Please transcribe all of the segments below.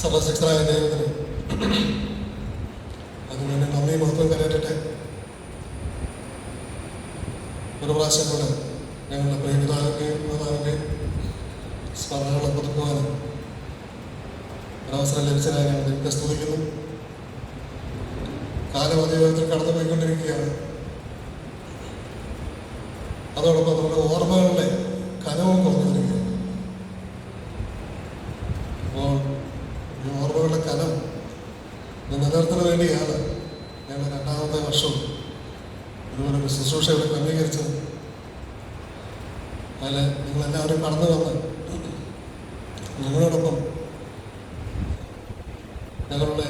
സർവശക്തനായ ദൈവത്തിന് അതിന് എന്നെ നന്ദി മഹത്വം കരയറ്റട്ടെ. ഒരു പ്രാവശ്യം കൂടെ ഞങ്ങളുടെ പ്രിയപിതാവിന്റെയും സ്മരണകളെ പുതുക്കുവാനും ഒരവസരം ലഭിച്ചതായി ഞങ്ങൾ ദൈവത്തെ സ്തുതിക്കുന്നു. കാലം അതിവേഗത്തിൽ കടന്നു പോയിക്കൊണ്ടിരിക്കുകയാണ് അതോടൊപ്പം നമ്മുടെ ഓർമ്മകളുടെ കനവും കുറഞ്ഞു വരികയാണ് അപ്പോൾ ഇത് നിലനിർത്തുന്നതിന് വേണ്ടിയാണ് ഞങ്ങൾ രണ്ടാമത്തെ വർഷവും ഇതുപോലെ ഒരു ശുശ്രൂഷ ഇവിടെ ക്രമീകരിച്ചത്. അതിൽ നിങ്ങളെല്ലാവരും കടന്നു വന്ന് ഞങ്ങളോടൊപ്പം ഞങ്ങളുടെ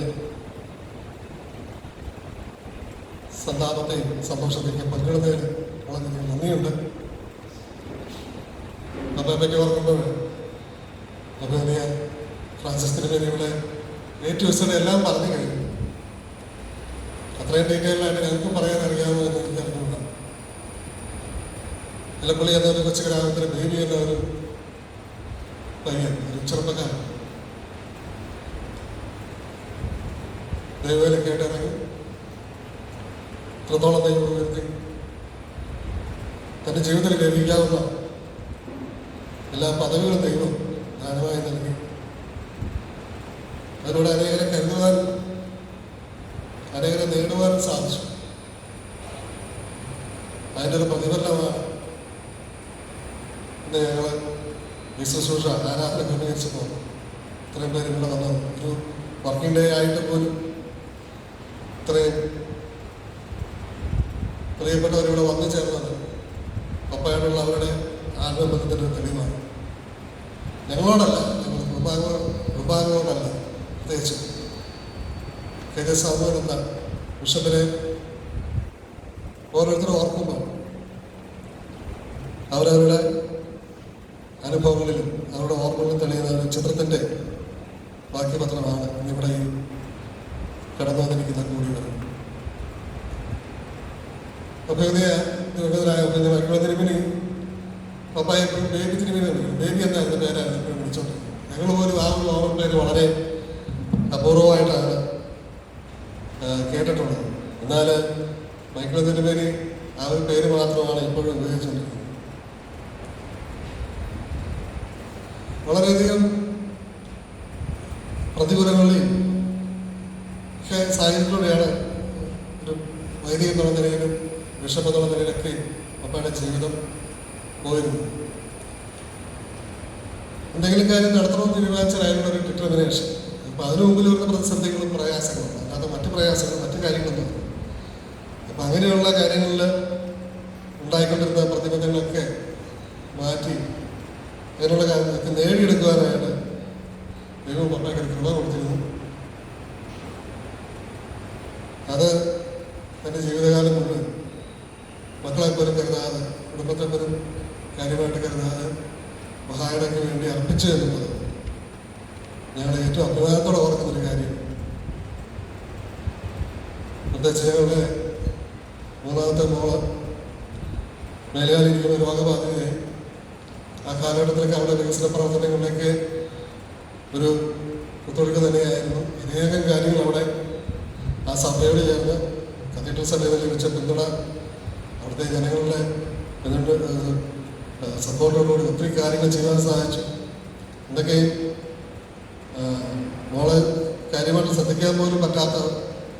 സന്താപത്തെയും സന്തോഷത്തെയും പങ്കിടുന്നതിൽ വളരെയധികം നന്ദിയുണ്ട് നമ്മെ പറ്റി ഓർക്കുമ്പോൾ അഭിനയ ഫ്രാൻസിസ് തിരുമേനിയുടെ ഏറ്റവും എല്ലാം പറഞ്ഞു കഴിഞ്ഞു. അത്രയും ഡീറ്റെയിലായിട്ട് ഞങ്ങൾക്ക് പറയാൻ അറിയാമോ എന്ന് എനിക്ക് അറിഞ്ഞുകൂടാ എലപ്പള്ളി എന്ന ഒരു കൊച്ചു ഗ്രാമത്തിലെ ബേബി എന്ന ഒരു പയ്യൻ ഒരു ചെറുപ്പക്കാരൻ. ദൈവവേല കേട്ടിറങ്ങി എത്രത്തോളം ദൈവം ഉയർത്തി തന്റെ ജീവിതത്തിൽ ലഭിക്കാവുന്ന എല്ലാ പദവികളും ദൈവം ദാനമായി നൽകി. അതിലൂടെ അനേകരെ കരുതുവാൻ അനേകരെ നേടുവാൻ സാധിച്ചു. അതിന്റെ ഒരു പ്രതിഫലമാണ് ഇന്ന് ഞങ്ങൾ ശുശ്രൂഷ ആരാധന ക്രമീകരിച്ചപ്പോൾ ഇത്രയും പേര് ഇവിടെ വന്നത് ഒരു വർക്കിംഗ് ഡേ ആയിട്ട് പോലും ഇത്രയും പ്രിയപ്പെട്ടവരിവിടെ വന്നു ചേർന്നത് പപ്പയോടുള്ള അവരുടെ ആത്മബന്ധത്തിന്റെ തെളിവാണ്. ഞങ്ങളോടല്ല ഞങ്ങൾ കുടുംബാംഗ കുടുംബാംഗങ്ങളോടല്ല. പ്രത്യേകിച്ച് കെ ജെ സാമുവൻ എന്ന ബിഷപ്പിനെ ഓരോരുത്തരും ഓർക്കുമ്പോൾ അവരവരുടെ അനുഭവങ്ങളിലും അവരുടെ ഓർമ്മകളിലും തെളിയുന്ന ചിത്രത്തിന്റെ വാക്യപത്രമാണ് പത്രമാണ് ഇന്നിവിടെ ഈ കടന്നു വന്നിരിക്കുന്ന കൂടി അപ്പോൾ ഇതിനെ വിവിധരായ മക്കളെ തിരുമണി പപ്പായ എപ്പോഴും ബേബി തിരുമണി വിളിക്കും ബേബി എന്ന എന്റെ പേരാണ് എപ്പോഴും വിളിച്ചോണ്ടിരുന്നത് ഞങ്ങൾ പോലും ആ ഒരു ഓർമ്മ പേര് വളരെ അപൂർവമായിട്ടാണ് ആ, കേട്ടിട്ടുള്ളത് എന്നാൽ മൈക്കിൾ തിരുമേനി ആ ഒരു പേര് മാത്രമാണ് ഇപ്പോഴും ഉപയോഗിച്ചുകൊണ്ടിരിക്കുന്നത് വളരെയധികം പ്രതികൂലങ്ങളിലെയും ഒക്കെ സാഹചര്യത്തിലൂടെയാണ് ഒരു വൈദിക എന്നുള്ള നിലയിലും ബിഷപ്പ് എന്നുള്ള നിലയിലൊക്കെ പപ്പയുടെ ജീവിതം പോയിരുന്നു എന്തെങ്കിലും കാര്യം നടത്തണമെന്ന് തീരുമാനിച്ചാലായിരുന്നു ഒരു ഡിറ്റർമിനേഷൻ അപ്പം അതിനു മുമ്പിൽ വരുന്ന പ്രതിസന്ധികളും പ്രയാസങ്ങളും അല്ലാതെ മറ്റു പ്രയാസങ്ങളും മറ്റു കാര്യങ്ങളൊന്നും അപ്പം അങ്ങനെയുള്ള കാര്യങ്ങളിൽ ഉണ്ടായിക്കൊണ്ടിരുന്ന പ്രതിബന്ധങ്ങളൊക്കെ മാറ്റി അങ്ങനെയുള്ള കാര്യങ്ങളൊക്കെ നേടിയെടുക്കുവാനായിട്ട് ദൈവം പറഞ്ഞ കൃപ കൊടുത്തിരുന്നു. അത് തന്റെ ജീവിതകാലം കൊണ്ട് മക്കളെ പോലും കരുതാതെ കുടുംബത്തെ പോലും കാര്യമായിട്ട് കരുതാതെ മഹായടയ്ക്ക് വേണ്ടി അർപ്പിച്ചു എന്നുള്ളത് ഞങ്ങൾ ഏറ്റവും അഭിമാനത്തോടെ ഓർക്കുന്നൊരു കാര്യം. പ്രത്യേകിച്ച് ഞങ്ങളുടെ മൂന്നാമത്തെ മോൾ മേലുകാലിരിക്കുന്ന രോഗബാധിത വികസന പ്രവർത്തനങ്ങളിലേക്ക് ഒരു കുത്തൊഴുക്ക് തന്നെയായിരുന്നു. അനേകം കാര്യങ്ങൾ അവിടെ ആ സഭയോട് ചേർന്ന് കത്തീഡ്രൽ സഭയിൽ ലഭിച്ച പിന്തുണ അവിടുത്തെ ജനങ്ങളുടെ എന്നിട്ട് സപ്പോർട്ടോടുകൂടി ഒത്തിരി കാര്യങ്ങൾ ചെയ്യാൻ സാധിച്ചു എന്തൊക്കെയും മോളെ കാര്യമായിട്ട് ശ്രദ്ധിക്കാൻ പോലും പറ്റാത്ത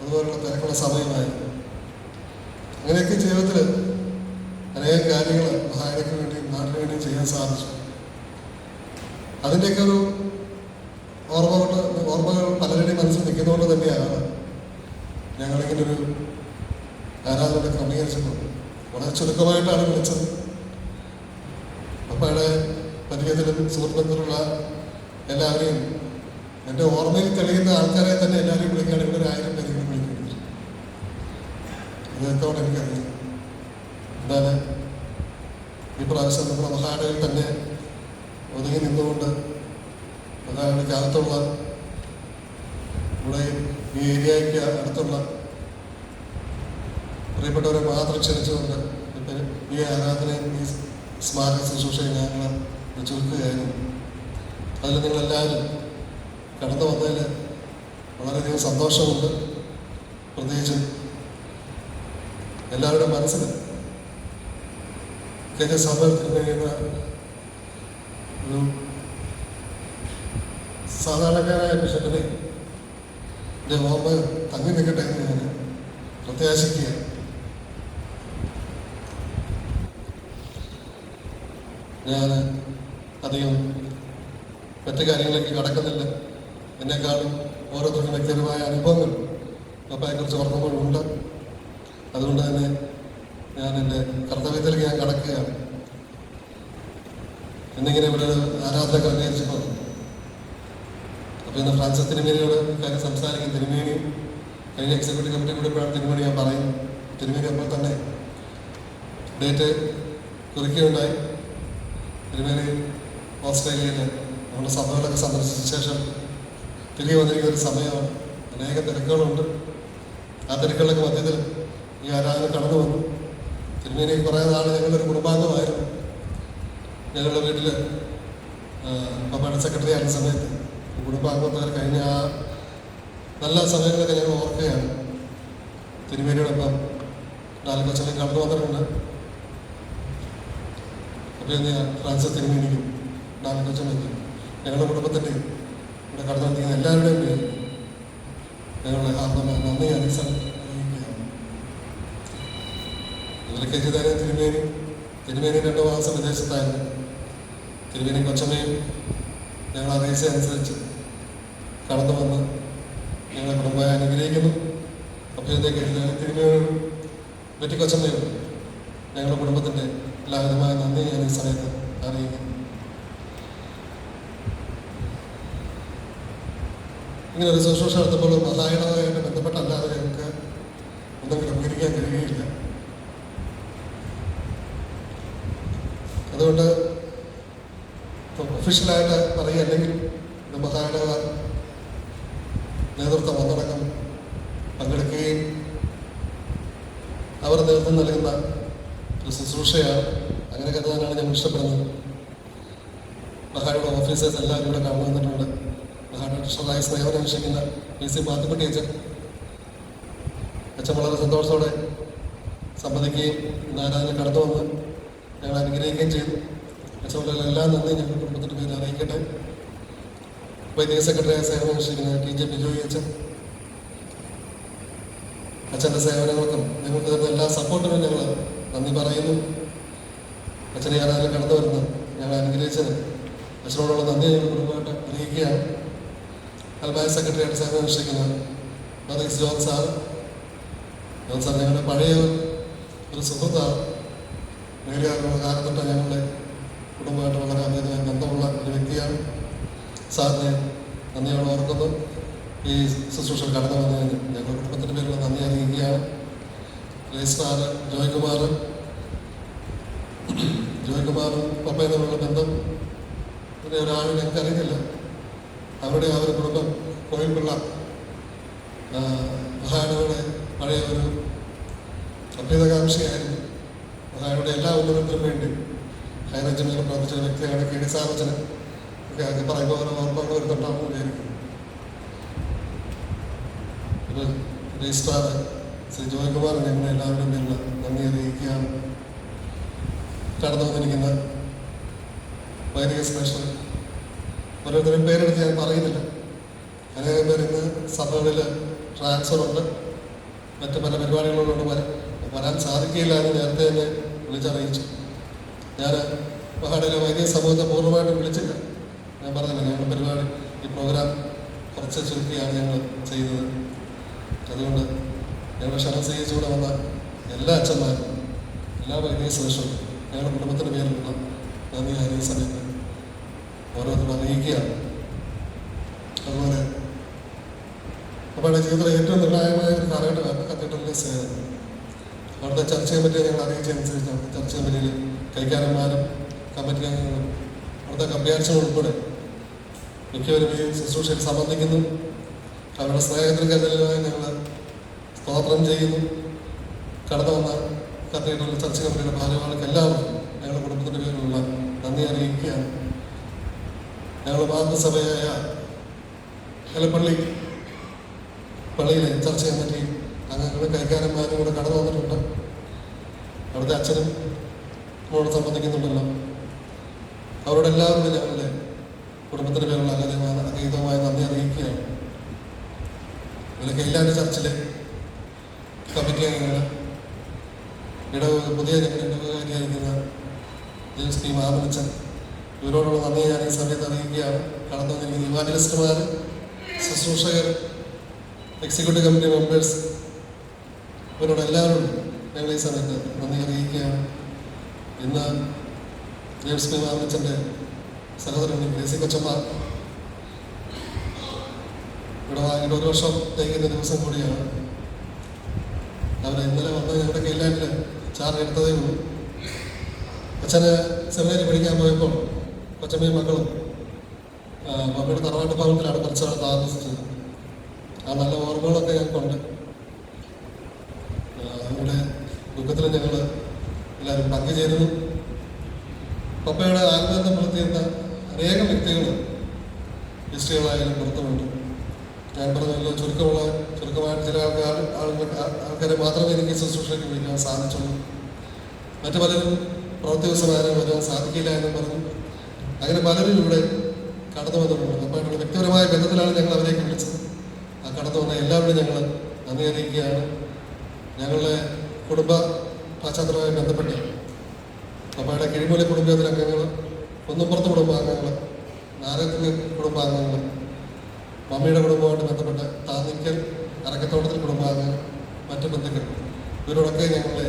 അതുപോലുള്ള തിരക്കുള്ള സമയമായിരുന്നു. അങ്ങനെയൊക്കെ ജീവിതത്തിൽ അനേകം കാര്യങ്ങൾ മഹായനക്ക് വേണ്ടി നാട്ടിന് വേണ്ടിയും ചെയ്യാൻ സാധിച്ചു. അതിന്റെയൊക്കെ ഒരു ഓർമ്മ കൊണ്ട് ഓർമ്മകൾ പലരുടെയും മനസ്സിൽ നിൽക്കുന്നതുകൊണ്ട് തന്നെയാണ് ഞങ്ങളിങ്ങനെ ഒരു ആരാധന ക്രമീകരിച്ചപ്പോൾ വളരെ ചുരുക്കമായിട്ടാണ് വിളിച്ചത്. പപ്പയുടെ പരിചയത്തിലും സുഹൃത്തുക്കളുള്ള എല്ലാവരെയും എന്റെ ഓർമ്മയിൽ തെളിയുന്ന ആൾക്കാരെ തന്നെ എല്ലാവരെയും വിളിക്കുകയാണെങ്കിൽ ഒരു ആയിരം പേരെ വിളിക്കുന്നത് ഇതൊക്കെ എനിക്കറിയാം. എന്താണ്? ഈ പ്രാവശ്യം നമ്മുടെ മഹാനയിൽ തന്നെ ഒതുങ്ങി നിന്നുകൊണ്ട് മഹാനയ്ക്കകത്തുള്ള ഇവിടെ ഈ ഏരിയയ്ക്ക് അടുത്തുള്ള പ്രിയപ്പെട്ടവരെ മാത്രം ക്ഷണിച്ചുകൊണ്ട് ഈ ആരാധനയും ഈ സ്മാരക ശുശ്രൂഷയും ഞങ്ങൾ ചുരുക്കുകയായിരുന്നു അതിൽ നിങ്ങളെല്ലാവരും കടന്നു വന്നതിൽ വളരെയധികം സന്തോഷമുണ്ട്. പ്രത്യേകിച്ചും എല്ലാവരുടെ മനസ്സിൽ കഴിഞ്ഞ സമയത്തിന് കഴിയുന്ന ഒരു സാധാരണക്കാരായ ബിഷപ്പിനെ എന്റെ ഓർമ്മ തങ്ങി നിൽക്കട്ടെ എന്ന് ഞാൻ പ്രത്യാശിക്കുക ഞാൻ അധികം മറ്റു കാര്യങ്ങളിലേക്ക് കടക്കുന്നില്ല. എന്നെക്കാളും ഓരോരുത്തർക്കും വ്യക്തിപരമായ അനുഭവങ്ങൾ പപ്പയെക്കുറിച്ച് ഓർക്കുമ്പോഴുണ്ട്. അതുകൊണ്ട് തന്നെ ഞാൻ എന്റെ കർത്തവ്യത്തിലേക്ക് ഞാൻ കടക്കുകയാണ്. എന്നിങ്ങനെ ഇവിടെ ഒരു ആരാധന ക്രമീകരിച്ചപ്പോൾ ഇന്ന് ഫ്രാൻസിസ് തിരുമേനിയോട് കാര്യം സംസാരിക്കും. തിരുമേനിയും കഴിഞ്ഞ എക്സിക്യൂട്ടീവ് കമ്മിറ്റി കൂടിയപ്പോഴാണ് തിരുമേനി ഞാൻ പറയും. തിരുമേനി അപ്പോൾ തന്നെ ഡേറ്റ് കുറിക്കുകയുണ്ടായി. തിരുമേനി ഓസ്ട്രേലിയയിൽ നമ്മുടെ സഭകളൊക്കെ സന്ദർശിച്ച ശേഷം തിരികെ വന്നിരിക്കുന്ന ഒരു സമയമാണ് അനേക തിരക്കുകളുണ്ട്. ആ തിരക്കുകളൊക്കെ മധ്യത്തിൽ ഈ ആരാധന കടന്നു വന്നു. തിരുമേനി കുറേ നാൾ ഞങ്ങളൊരു കുടുംബാംഗമായിരുന്നു. ഞങ്ങളുടെ വീട്ടിൽ പപ്പയുടെ സെക്രട്ടറി ആയിരുന്ന സമയത്ത് കുടുംബാംഗത്വർ കഴിഞ്ഞ ആ നല്ല സമയങ്ങളൊക്കെ ഞങ്ങൾ ഓർക്കുകയാണ്. തിരുമേനിയോടൊപ്പം നാല് കൊച്ചനെ കടന്നു വന്നിട്ടുണ്ട് അപ്പോൾ ഞാൻ ഫ്രാൻസിസ് തിരുമേനിക്കും നാല് കൊച്ചനൊക്കെ ഞങ്ങളുടെ കുടുംബത്തിന്റെ ഇവിടെ കടന്നു വന്നിരിക്കുന്ന എല്ലാവരുടെയും പേര് ഞങ്ങളുടെ ആത്മ നന്ദി അറിയിക്കുകയാണ്. ഇതിലൊക്കെ ചെയ്താൽ തിരുമേനി തിരുമേനി രണ്ട് മാസം വിദേശത്തായിരുന്നു. തിരുമേനി കൊച്ചമ്മയും ഞങ്ങൾ അപേക്ഷ അനുസരിച്ച് കടന്നു വന്ന് ഞങ്ങളെ കുടുംബമായി അനുഗ്രഹിക്കുന്നു. തിരുമേനിയും വെറ്റി കൊച്ചമ്മയും ഞങ്ങളുടെ കുടുംബത്തിന്റെ എല്ലാവിധമായ നന്ദി ഞാൻ ഈ സമയത്ത് അറിയിക്കുന്നു. ഇങ്ങനെ ഒരു ശുശ്രൂഷ നടത്തുമ്പോൾ മഹായണമായിട്ട് ബന്ധപ്പെട്ടല്ലാതെ ഞങ്ങൾക്ക് ഒന്നും ക്രമീകരിക്കാൻ കഴിയുകയില്ല. അതുകൊണ്ട് ഒഫീഷ്യലായിട്ട് പറയുക അല്ലെങ്കിൽ നമ്മുടെ നേതൃത്വം ഒന്നടക്കം പങ്കെടുക്കുകയും അവർ നേതൃത്വം നൽകുന്ന ഒരു ശുശ്രൂഷയാണ്. അങ്ങനെ കരുതാനാണ് ഞാൻ ഇഷ്ടപ്പെടുന്നത്. മഹാനയുടെ ഓഫീസേഴ്സ് എല്ലാവരും ഇവിടെ കാണാൻ വന്നിട്ടുണ്ട് മഹാനയുടെ ട്രഷറായി സേവനം അനുഷ്ഠിക്കുന്ന പി സി മാത്തുക്കുട്ടി അച്ഛൻ. അച്ഛൻ വളരെ സന്തോഷത്തോടെ സംബന്ധിക്കുകയും ഇന്ന് ആരാധന കടന്നു വന്ന് ഞങ്ങൾ അനുഗ്രഹിക്കുകയും ചെയ്തു. എല്ലാ നന്ദി ഞങ്ങൾ കുടുംബത്തിന്റെ പേരിൽ അറിയിക്കട്ടെ. വൈദിക സെക്രട്ടറിയായ സേവനം അനുഷ്ഠിക്കുന്ന ടി ജെ ബിജോയി അച്ഛൻ അച്ഛന്റെ സേവനങ്ങൾക്കും ഞങ്ങൾക്ക് തരുന്ന എല്ലാ സപ്പോർട്ടിനും ഞങ്ങൾ നന്ദി പറയുന്നു. അച്ഛനെ ആരാധന കടന്നു വരുന്നു. ഞങ്ങൾ അനുഗ്രഹിച്ചത് അച്ഛനോടുള്ള നന്ദി ഞങ്ങൾ കുടുംബമായിട്ട് അറിയിക്കുകയാണ്. അൽബായ സെക്രട്ടറിയായിട്ട് സേവനം അനുഷ്ഠിക്കുന്ന മതീസ് ജോൺ സാർ ജോൺ സാർ ഞങ്ങളുടെ പഴയ ഒരു സുഹൃത്താണ്. നേടിയാറുള്ള കാലത്തൊട്ട് ഞങ്ങളുടെ കുടുംബമായിട്ട് വളരെ അമിതമായ ബന്ധമുള്ള ഒരു വ്യക്തിയാണ്. സാറിനെ നന്ദിയോടെ ഓർക്കുന്നു. ഈ ശുശ്രൂഷ കടന്നു വന്നതിന് ഞങ്ങൾ കുടുംബത്തിന്റെ പേരിൽ നന്ദി അറിയിക്കുകയാണ്. രജിസ്ട്രാർ ജോയ്കുമാർ ജോയ്കുമാറും പപ്പയും തമ്മിലുള്ള ബന്ധം പിന്നെ ഒരാളും ഞങ്ങൾക്ക് അറിയുന്നില്ല അവരുടെ ആ ഒരു കുടുംബം കോഴിപ്പിള്ള മഹാനയുടെ പഴയ ഒരു അഭ്യുതകാംക്ഷിയായിരുന്നു മഹാനുടെ എല്ലാ ഉന്നതത്തിനും വേണ്ടി ഹൈറേഞ്ചിനെ പ്രവർത്തിച്ച ഒരു വ്യക്തിയാണ് കെ ഡി സാറച്ചന് ഒക്കെ ആദ്യം പറയുമ്പോൾ ഓരോ ഓർമ്മകൾ വരുന്നുണ്ടാവും വിചാരിക്കുന്നു. ഇത് രജിസ്ട്രാർ ശ്രീ ജോയ്കുമാർ ഞങ്ങളെ എല്ലാവരുടെയും പേരിൽ നന്ദി അറിയിക്കുകയാണ്. കടന്നു വന്നിരിക്കുന്ന വൈദിക സ്പെഷ്യൽ ഓരോരുത്തരും പേരെടുത്ത് ഞാൻ പറയുന്നില്ല. അനേകം പേര് ഇന്ന് സഭകളിൽ ട്രാൻസ്ഫറുണ്ട് മറ്റ് പല പരിപാടികളോടുകൊണ്ട് വരാൻ വരാൻ സാധിക്കില്ല എന്ന് നേരത്തെ തന്നെ വിളിച്ചറിയിച്ചു. ഞാൻ മഹാടിലെ വൈദിക സമൂഹത്തെ പൂർണമായിട്ടും വിളിച്ചില്ല. ഞാൻ പറഞ്ഞില്ല ഞങ്ങളുടെ പരിപാടി ഈ പ്രോഗ്രാം കുറച്ച് ചുരുക്കിയാണ് ഞങ്ങൾ ചെയ്തത് അതുകൊണ്ട് ഞങ്ങളുടെ ക്ഷണം സ്വീകരിച്ചുകൂടെ വന്ന എല്ലാ അച്ഛന്മാരും എല്ലാ വൈദിക സുരക്ഷകളും ഞങ്ങളുടെ കുടുംബത്തിന്റെ പേരിലുള്ള നന്ദി ഞാൻ സമയത്ത് ഓരോരുത്തരും അറിയിക്കുകയാണ്. അതുപോലെ അപ്പോഴെ ജീവിതത്തിലെ ഏറ്റവും നിർണായകമായ ഒരു കാലഘട്ടമാണ് കത്തീഡ്രലിലെ സേവനം അവിടുത്തെ ചർച്ച പറ്റി ഞങ്ങൾ അറിയിച്ചതനുസരിച്ചാണ് ചർച്ചയെ ചർച്ച കമ്മിറ്റിയിൽ കൈക്കാരന്മാരും കമ്മിറ്റി അംഗങ്ങളും അവിടുത്തെ കമ്പ്യാർച്ചകൾ ഉൾപ്പെടെ മിക്കവരും ഈ ശുശ്രൂഷയിൽ സംബന്ധിക്കുന്നു. അവരുടെ സ്നേഹത്തിന് കരുതലുമായി ഞങ്ങൾ സ്തോത്രം ചെയ്യുന്നു. കടന്നു വന്ന കത്തീഡ്രൽ ചർച്ച കമ്മിറ്റിയുടെ ഭാരവാഹികൾക്ക് എല്ലാവർക്കും ഞങ്ങളുടെ കുടുംബത്തിന്റെ പേരിലുള്ള നന്ദി അറിയിക്കുകയാണ്. ഞങ്ങൾ മാതൃസഭയായ എലപ്പള്ളി പള്ളിയിലെ ചർച്ച കമ്മിറ്റി അംഗങ്ങളും കൈക്കാരന്മാരും കൂടെ കടന്നു വന്നിട്ടുണ്ട്. അവിടുത്തെ അച്ഛനും മോളെ സംബന്ധിക്കുന്നുണ്ടല്ലോ. അവരോട് എല്ലാവരും ഞങ്ങളുടെ കുടുംബത്തിന്റെ പേരുള്ള അഗതമായ അതീതമായ നന്ദി അറിയിക്കുകയാണ്. ഇതിലെ എല്ലാവരും ചർച്ചിലെ കമ്മിറ്റി അംഗങ്ങൾ ഇടവ് പുതിയ ഇടവുകാരിയായിരിക്കുന്ന ജെയിംസ് പി. മാമനച്ചൻ ഇവരോടുള്ള നന്ദി ഞാൻ ഈ സമയത്ത് അറിയിക്കുകയാണ്. കടന്നു വന്നിരിക്കുന്ന ഇവാനലിസ്റ്റുമാർ ശുശ്രൂഷകർ എക്സിക്യൂട്ടീവ് കമ്മിറ്റി മെമ്പേഴ്സ് ഇവരോട് എല്ലാവരോടും ഞങ്ങൾ ഈ സമയത്ത് നന്ദി അറിയിക്കുകയാണ്. ഇന്ന് ജെയിംസ് മേമാർമിച്ചന്റെ സഹോദരൻ ഗ്രേസി കൊച്ചമ്മ. ഇവിടെ വാങ്ങിയിട്ട് ഒരു വർഷം തേക്കുന്ന ദിവസം കൂടിയാണ്. അവർ ഇന്നലെ വന്ന് ഞങ്ങളുടെ കെയിലാൻഡിൽ ചാർജ് എടുത്തതേ ഉള്ളൂ. അച്ഛന് സെമിനാരി പഠിക്കാൻ പോയപ്പോൾ കൊച്ചമ്മയും മക്കളും മമ്മിയുടെ തറവാട്ട് ഭവനത്തിലാണ് കുറച്ച് താമസിച്ചത്. ആ നല്ല ഓർമ്മകളൊക്കെ ഞങ്ങൾക്കുണ്ട്. ഇവിടെ ദുഃഖത്തിൽ ഞങ്ങൾ എല്ലാവരും പങ്കുചേരുന്നു പപ്പയുടെ ആത്മബന്ധം പുലർത്തിയിരുന്ന അനേകം വ്യക്തികൾ ഹിസ്റ്ററികളായാലും പുറത്തുമുണ്ട്. ഞാൻ പറഞ്ഞല്ലോ ചുരുക്കമുള്ള ചുരുക്കമായിട്ട് ചില ആൾക്കാർ ആൾക്കാരെ മാത്രമേ എനിക്ക് ശുശ്രൂഷയ്ക്ക് വിളിക്കാൻ സാധിച്ചുള്ളൂ. മറ്റു പലരും പ്രവൃത്തി ദിവസമായാലും വരാൻ സാധിക്കില്ല എന്ന് പറഞ്ഞു. അങ്ങനെ പലരും ഇവിടെ കടന്നു വന്നിട്ടുണ്ട്. അപ്പോഴുള്ള വ്യക്തിപരമായ ബന്ധത്തിലാണ് ഞങ്ങൾ അവരേക്ക് വിളിച്ചത്. ആ കടന്നു വന്ന എല്ലാവരും ഞങ്ങൾ നന്ദി അറിയിക്കുകയാണ്. ഞങ്ങളുടെ കുടുംബ പശ്ചാത്തലവുമായി ബന്ധപ്പെട്ട് പപ്പയുടെ കിഴിമൂല കുടുംബത്തിലെ അംഗങ്ങൾ കുന്നപ്പുറത്ത് കുടുംബാംഗങ്ങൾ നാരകത്തിന് കുടുംബാംഗങ്ങൾ മമ്മിയുടെ കുടുംബവുമായിട്ട് ബന്ധപ്പെട്ട് താന്നിക്കൽ അരക്കത്തോട്ടത്തിൽ കുടുംബാംഗങ്ങൾ മറ്റു ബന്ധുക്കൾ ഇവരോടൊക്കെ ഞങ്ങളെ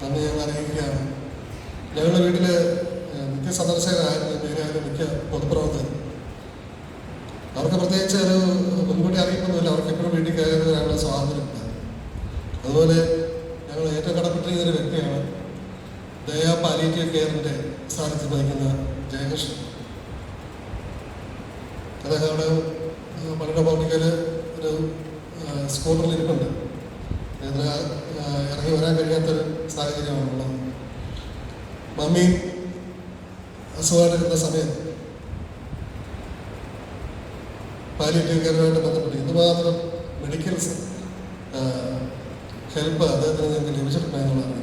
നന്ദി ഞങ്ങൾ അറിയിക്കുകയാണ്. ഞങ്ങളുടെ വീട്ടിൽ മിക്ക സന്ദർശകരായിരുന്നു പേരായാലും മിക്ക പൊതുപ്രവർത്തകർ അവർക്ക് പ്രത്യേകിച്ച് ഒരു മുൻകൂട്ടി അറിയിപ്പൊന്നുമില്ല. അവർക്ക് എപ്പോഴും വീട്ടിൽ കയറി സ്വാതന്ത്ര്യമുണ്ട് അതുപോലെ ഒരു വ്യക്തിയാണ് ദയാ പാലിറ്റീവ് കെയറിന്റെ സ്ഥാനത്ത് വഹിക്കുന്ന ജയകൃഷ്ണൻ. അദ്ദേഹം അവിടെ ആ, പള്ളിയുടെ ഒരു സ്കൂട്ടറിൽ ഇരിപ്പുണ്ട്. ഇറങ്ങി വരാൻ കഴിയാത്തൊരു സാഹചര്യമാണുള്ളത്. മമ്മി അസുഖമായിട്ടിരുന്ന സമയത്ത് പാലിയേറ്റീവ് കെയറുമായിട്ട് ബന്ധപ്പെട്ട് ഇതുമാത്രം മെഡിക്കൽ ഹെൽപ്പ് അദ്ദേഹത്തിന് ഞങ്ങൾക്ക് ലഭിച്ചിട്ടുണ്ടെന്നുള്ളതാണ്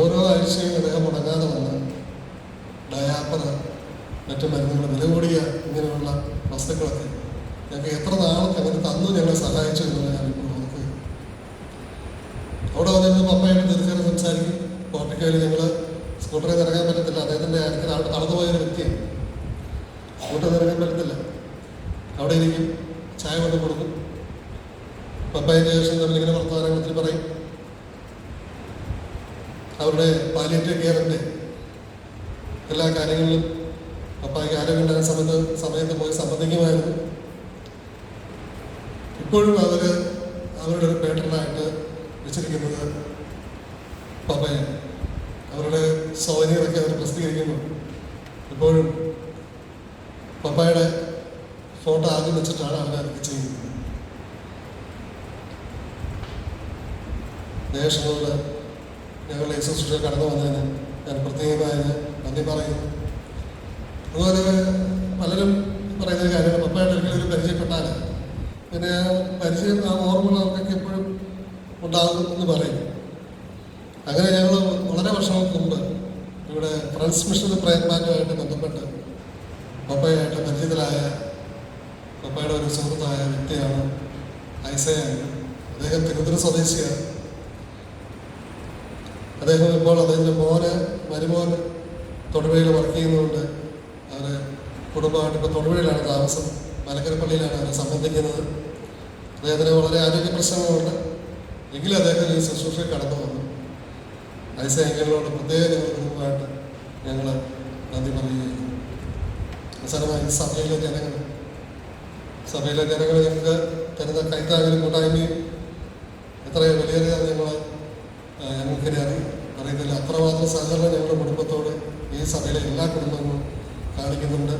ഓരോ ആഴ്ചയും അദ്ദേഹം മുടങ്ങാതെ വന്ന് ഡയാപ്പർ മറ്റു മരുന്നുകൾ വില കൂടിയ ഇങ്ങനെയുള്ള വസ്തുക്കളൊക്കെ ഞങ്ങൾക്ക് എത്ര നാളൊക്കെ അവർ തന്നു ഞങ്ങളെ സഹായിച്ചു എന്നുള്ള ഞാൻ ഇപ്പോൾ ഓർക്കുക അവിടെ വന്നിരുന്ന് പപ്പയായിട്ട് തീർച്ചയായും സംസാരിക്കും. പോർട്ടിക്കയിൽ ഞങ്ങൾ സ്കൂട്ടറിൽ ഇറങ്ങാൻ പറ്റത്തില്ല. അദ്ദേഹത്തിന്റെ അടുത്ത് നടന്നുപോയൊരു നടന്നുപോയ വ്യക്തിയാണ്. സ്കൂട്ടറിൽ ഇറങ്ങാൻ പറ്റത്തില്ല അവിടെ ഇരിക്കും ചായ കൊണ്ട് കൊടുക്കും പപ്പായന്റെ ശേഷം നമ്മളിങ്ങനെ വർത്തമാനത്തിൽ പറയും അവരുടെ പാലിയേറ്റീവ് കെയറിന്റെ എല്ലാ കാര്യങ്ങളിലും പപ്പായ്ക്ക് ആരോഗ്യമുണ്ടായ സമയത്ത് സമയത്ത് പോയി സംബന്ധിക്കുമായിരുന്നു. ഇപ്പോഴും അവർ അവരുടെ ഒരു പേട്ടനായിട്ട് വെച്ചിരിക്കുന്നത് പപ്പയെ. അവരുടെ സൗകര്യങ്ങളൊക്കെ അവർ പ്രസിദ്ധീകരിക്കുന്നു. ഇപ്പോഴും പപ്പായുടെ ഫോട്ടോ ആദ്യം വെച്ചിട്ടാണ് അവർ അതൊക്കെ ചെയ്യുന്നത്. ദേശങ്ങളോട് ഞങ്ങളുടെ ശുശ്രൂഷ കടന്നു വന്നതിന് ഞാൻ പ്രത്യേകമായി നന്ദി പറയുന്നു. അതുപോലെ പലരും പറയുന്ന ഒരു കാര്യമാണ് പപ്പയായിട്ട് ഒരിക്കലും ഒരു പരിചയപ്പെട്ടാൽ പിന്നെ പരിചയം ആ ഓർമ്മകൾ അവർക്കൊക്കെ എപ്പോഴും ഉണ്ടാകും എന്ന് പറയും. അങ്ങനെ ഞങ്ങൾ വളരെ വർഷങ്ങൾക്ക് മുമ്പ് ഇവിടെ ട്രാൻസ്മിഷൻ മിഷൻ പ്രയത്നാറ്റുമായിട്ട് ബന്ധപ്പെട്ട് പപ്പയായിട്ട് പരിചിതരായ പപ്പയുടെ ഒരു സുഹൃത്തായ വ്യക്തിയാണ് ഐസയാണ് അദ്ദേഹം തിരുവനന്തപുരം സ്വദേശിയാണ്. അദ്ദേഹം ഇപ്പോൾ അദ്ദേഹത്തിന്റെ മോന് മരുമോൻ തൊടുപുഴയിൽ വർക്ക് ചെയ്യുന്നതുകൊണ്ട് അവരെ കുടുംബമായിട്ട് ഇപ്പോൾ തൊടുപുഴയിലാണ് താമസം. മലക്കരപ്പള്ളിയിലാണ് അവരെ സംബന്ധിക്കുന്നത്. അദ്ദേഹത്തിന് വളരെ ആരോഗ്യ പ്രശ്നങ്ങളുണ്ട്. എങ്കിലും അദ്ദേഹം ഈ ശുശ്രൂഷ കടന്നു വന്നു. ഐസ അംഗങ്ങളോട് പ്രത്യേക ഗ്രൂപ്പായിട്ട് ഞങ്ങൾ നന്ദി പറയുകയാണ്. അവസാനമായി സഭയിലെ ജനങ്ങൾ. സഭയിലെ ജനങ്ങൾ ഞങ്ങൾക്ക് തരുന്ന കൈത്താങ്ങലും കൂട്ടായ്മയും എത്രയോ വലിയ ഞങ്ങൾ ഞങ്ങൾക്കിനെ അറി അറിയുന്നില്ല അത്രമാത്രം സഹകരണം ഞങ്ങളുടെ കുടുംബത്തോട് ഈ സഭയിലെ എല്ലാ കുടുംബങ്ങളും കാണിക്കുന്നുണ്ട്.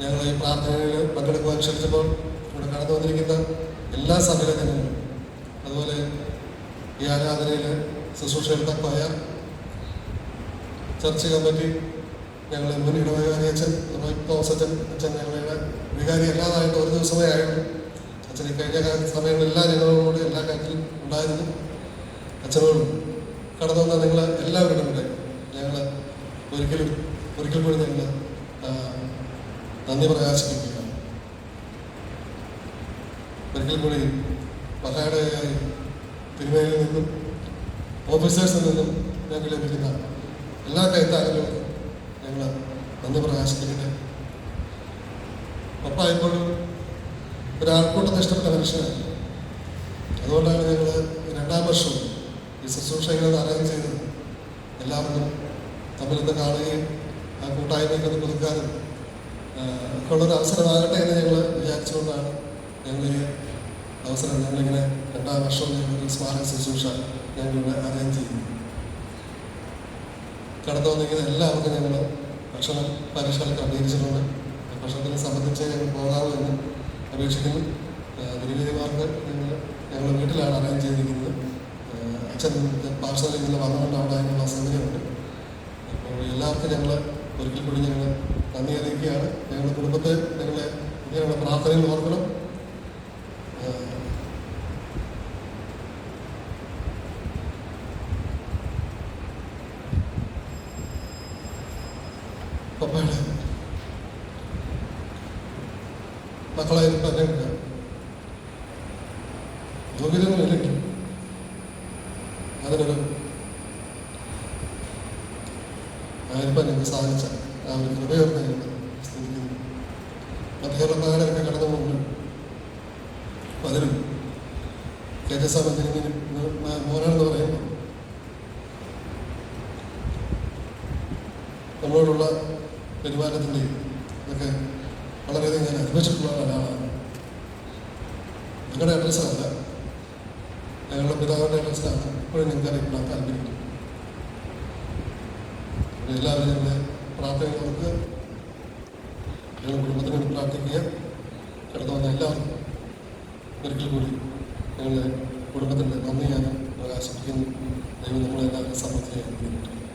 ഞങ്ങൾ ഈ പ്രാർത്ഥനയിൽ പങ്കെടുക്കുവാൻ ക്ഷണിച്ചപ്പോൾ ഇവിടെ കടന്നു വന്നിരിക്കുന്ന എല്ലാ സഭയിലെ ജനങ്ങളും അതുപോലെ ഈ ആരാധനയിൽ ശുശ്രൂഷ എടുത്ത കൊയർ ചർച്ച് കമ്മിറ്റി ഞങ്ങൾ മുൻ ഇടവകാരി അച്ഛൻ തോമസ് അച്ഛൻ അച്ഛൻ ഞങ്ങളുടെ വികാരി അല്ലാതായിട്ട് ഒരു ദിവസമേ ആയുള്ളൂ. അച്ഛൻ ഈ കഴിഞ്ഞ സമയങ്ങളെല്ലാം ഞങ്ങളോട് എല്ലാ കാര്യത്തിലും ഉണ്ടായിരുന്നു. അച്ഛനോടും കടന്നു വന്ന നിങ്ങൾ എല്ലാവരുടെയും കൂടെ ഞങ്ങൾ ഒരിക്കലും ഒരിക്കൽ കൂടി ഞങ്ങൾ നന്ദി പ്രകാശിപ്പിക്കുകയാണ്. ഒരിക്കൽ കൂടി മഹായുടെ തിരുമേനിൽ നിന്നും ഓഫീസേഴ്സിൽ നിന്നും ഞങ്ങൾക്ക് ലഭിക്കുന്ന എല്ലാ കൈത്താരങ്ങളും ഞങ്ങൾ നന്ദി പ്രകാശിപ്പിക്കട്ടെ. പപ്പ ഇപ്പോഴും ഒരാൾക്കൂട്ടം ഇഷ്ടപ്പെട്ട മനുഷ്യനാണ്. അതുകൊണ്ടാണ് ഞങ്ങൾ രണ്ടാം വർഷം ഈ ശുശ്രൂഷ ഇങ്ങനെ അറേഞ്ച് ചെയ്തത് എല്ലാവർക്കും തമ്മിലൊന്ന് കാണുകയും ആ കൂട്ടായ്മയൊക്കെ ഒന്ന് പുതുക്കാനും ഒക്കെ ഉള്ളൊരു അവസരമാകട്ടെ എന്ന് ഞങ്ങൾ വിചാരിച്ചുകൊണ്ടാണ് ഞങ്ങൾ അവസരം ഞങ്ങളിങ്ങനെ രണ്ടാം വർഷം ഞങ്ങളൊരു സ്മാരക ശുശ്രൂഷ ഞങ്ങളിവിടെ അറേഞ്ച് ചെയ്യുന്നു. കടന്നു വന്നിരിക്കുന്ന എല്ലാവർക്കും ഞങ്ങൾ ഭക്ഷണം പരീക്ഷകൾ ക്രമീകരിച്ചിട്ടുണ്ട് ഭക്ഷണത്തിനെ സംബന്ധിച്ച് ഞങ്ങൾ പോകാമെന്ന് അപേക്ഷിക്കുന്നു. തിരുവേദിമാർക്ക് ഞങ്ങൾ ഞങ്ങളുടെ വീട്ടിലാണ് അറേഞ്ച് ചെയ്തിരിക്കുന്നത്. അച്ഛൻ പാഠശാലയിൽ നിന്ന് വന്നുകൊണ്ട് അവിടെ അതിനുള്ള സൗകര്യമുണ്ട്. അപ്പോൾ എല്ലാവർക്കും ഞങ്ങൾ ഒരിക്കൽ കൂടി ഞങ്ങൾ നന്ദി അറിയിക്കുകയാണ്. ഞങ്ങളുടെ കുടുംബത്തെ ഞങ്ങളെ ഇങ്ങനെയുള്ള പ്രാർത്ഥനയിൽ ഓർക്കണം. മക്കളായിരുന്നു പറഞ്ഞിട്ടുണ്ട് യോഗ്യതകളില്ലെങ്കിൽ അതിനൊരു ആയിരിക്കാൻ ഞങ്ങൾക്ക് സാധിച്ച ആ ഒരു കൃപയോർന്ന് ഞങ്ങൾ സ്തുതിക്കുന്നു മധ്യകർമ്മകാരൊക്കെ കടന്നു പോകുന്നു പലരും തേജസ്സാമ തിരുമേനി മോനാണെന്ന് പറയുമ്പോൾ നമ്മളോടുള്ള പെരുമാറ്റത്തിന്റെയും ഇതൊക്കെ വളരെയധികം ഞാൻ അനുഭവിച്ചിട്ടുള്ള ഒരാളാണ്. നിങ്ങളുടെ അഡ്രസ്സല്ല ഞങ്ങളുടെ പിതാവിന്റെ അഡ്രസ്സാണ് ഇപ്പോഴും നിങ്ങൾക്ക് അറിയിക്കാൻ താല്പര്യം എല്ലാവരും എന്റെ പ്രാർത്ഥനകൾക്ക് ഞങ്ങളുടെ കുടുംബത്തിന് വേണ്ടി പ്രാർത്ഥിക്കുക. കടന്നു വന്ന എല്ലാവരും ഒരിക്കൽ കൂടി ഞങ്ങളുടെ കുടുംബത്തിന്റെ നന്ദി ഞാൻ പ്രകാശിപ്പിക്കുന്നു ദൈവം നമ്മളെല്ലാവരും സമൃദ്ധിയായി